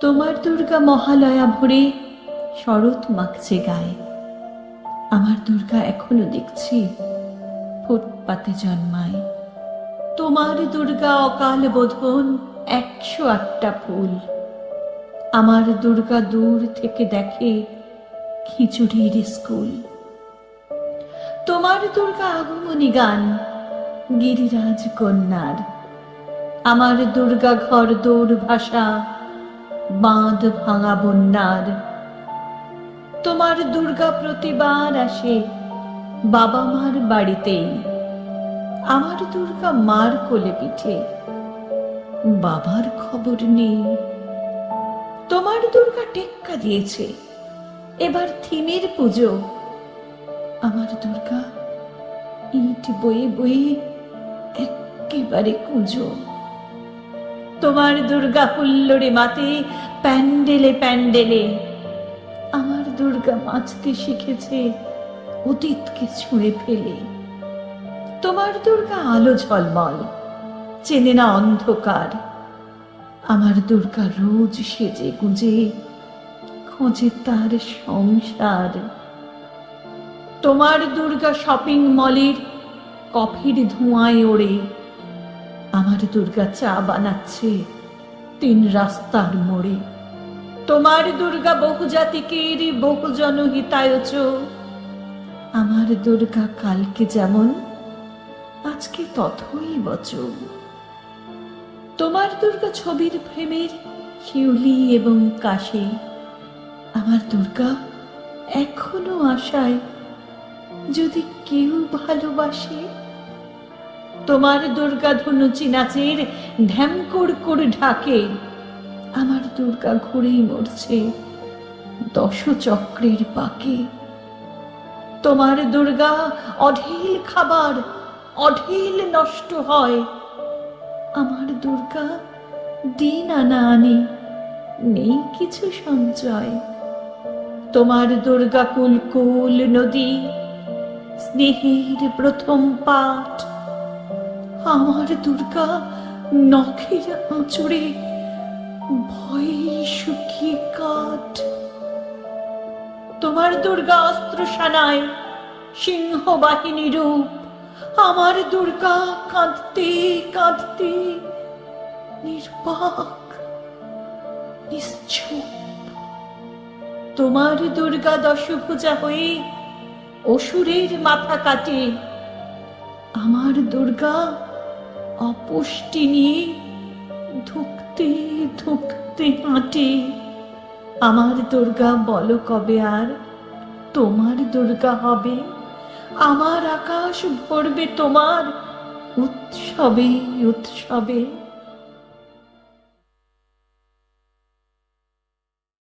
তোমার দুর্গা মহালয়া ভরে শরৎ মাখছে গায়ে। আমার দুর্গা এখনও দেখছি ফুটপাতে জন্মায়। তোমার দুর্গা অকাল বোধন একশো আটটা ফুল। আমার দুর্গা দূর থেকে দেখে খিচুড়ির স্কুল। তোমার দুর্গা আগমনী গান গিরিরাজ কন্যার। আমার দুর্গা ঘর দৌড় ভাষা বাঁধ ভাঙা বন্যার। তোমার দুর্গা প্রতিবার আসে বাবা মার বাড়িতেই। আমার দুর্গা মার কোলে পিঠে বাবার খবর নেই। তোমার দুর্গা টেক্কা দিয়েছে। এবার থিমের পুজো। আমার দুর্গা ইট বয়ে বয়ে একেবারে কুঁজো। তোমার দুর্গা হুল্লোড়ে মাতে প্যান্ডেলে প্যান্ডেলে। আমার দুর্গা বাঁচতে শিখেছে অতীতকে ছুঁড়ে ফেলে। তোমার দুর্গা আলো ঝলমল, চেনে না অন্ধকার। আমার দুর্গা রোজ সেজে গুঁজে, খোঁজে তার সংসার। তোমার দুর্গা শপিং মলের কফির ধোঁয়ায় ওড়ে আমার দুর্গা চা বানাচ্ছে। তিন রাস্তার মোড়ে। তোমার দুর্গা বহুজাতিকের বহুজন হিতায়চ। আমার দুর্গা কালকে যেমন, আজকে তথই বচ। তোমার দুর্গা ছবির ফ্রেমের শিউলি এবং কাশি। আমার দুর্গা এখনও আশায়, যদি কেউ ভালোবাসে তোমার দুর্গা ধনুচি নাচের ঢ্যামকড় করে ঢাকে। আমার দুর্গা ঘুরেই মরছে দশ চক্রের পাকে। তোমার দুর্গা অঢেল খাবার, অঢেল নষ্ট হয়। আমার দুর্গা দিন আনা আনে, নেই কিছু সঞ্চয়। তোমার দুর্গা কুল কুল নদী, স্নেহের প্রথম পাঠ। আমার দুর্গা নখের আঁচড়ে ভয়ে শুকিয়ে কাঠ। তোমার দুর্গা অস্ত্র সানায় সিংহ বাহিনী রূপ। আমার দুর্গা কাঁদতে কাঁদতে নির্বাক, নিশ্চুপ। তোমার দুর্গা দশভুজা হয়ে অসুরের মাথা কাটে। আমার দুর্গা অপুষ্টি নিয়ে ধুকতে ধুকতে হাঁটে। আমার দুর্গা বলো কবে আর তোমার দুর্গা হবে? আমার আকাশ ভরবে তোমার উৎসবে উৎসবে।